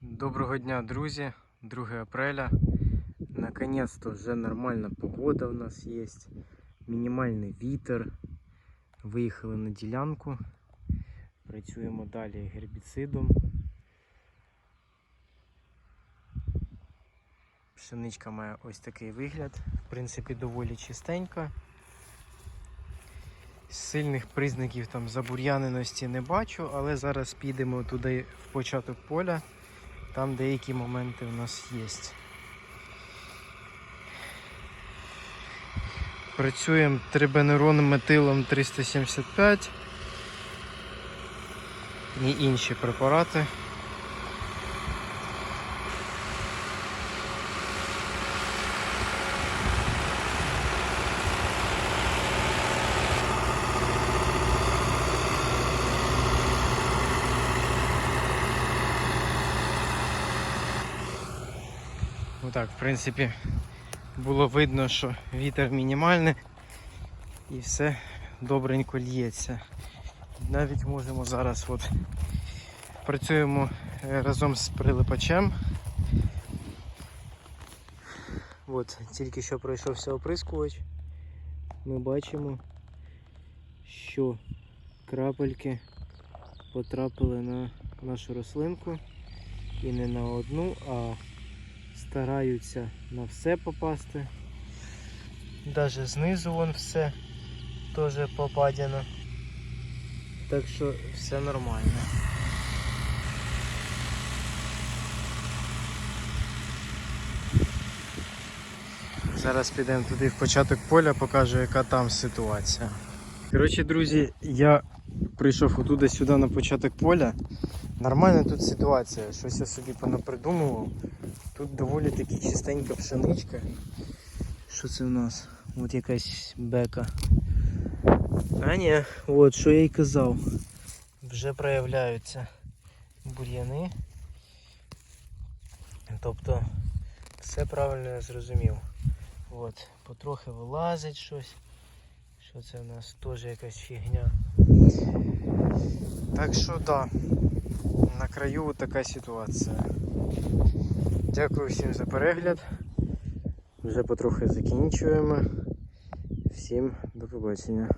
Доброго дня, друзі! 2 апреля. Наконец-то вже нормальна погода у нас є. Мінімальний вітер. Виїхали на ділянку. Працюємо далі гербіцидом. Пшеничка має ось такий вигляд. В принципі, доволі чистенька. Сильних признаків там забур'яненості не бачу, але зараз підемо туди в початок поля. Там деякі моменти у нас є. Працюємо трибенерон метилом 375 і інші препарати. Ну так, в принципі, було видно, що вітер мінімальний і все добренько лється. Навіть можемо зараз от працюємо е, разом з прилипачем. От, тільки що пройшовся оприскувач. Ми бачимо, що крапельки потрапили на нашу рослинку і не на одну, а стараються на все попасти. Даже знизу вон все теж попадено. Так що все нормально. Зараз підемо туди в початок поля, покажу, яка там ситуація. Коротше, друзі, я прийшов отуди сюди на початок поля. Нормальна тут ситуація, щось я собі понапридумував. Доволі таки чистенька пшеничка. Що це в нас? От якась бека. А ні, от що я й казав. Вже проявляються бур'яни. Тобто все правильно я зрозумів. От, потрохи вилазить щось. Що це в нас теж якась фігня. Так що да, на краю така ситуація. Дякую всім за перегляд. Вже потрохи закінчуємо. Всім до побачення.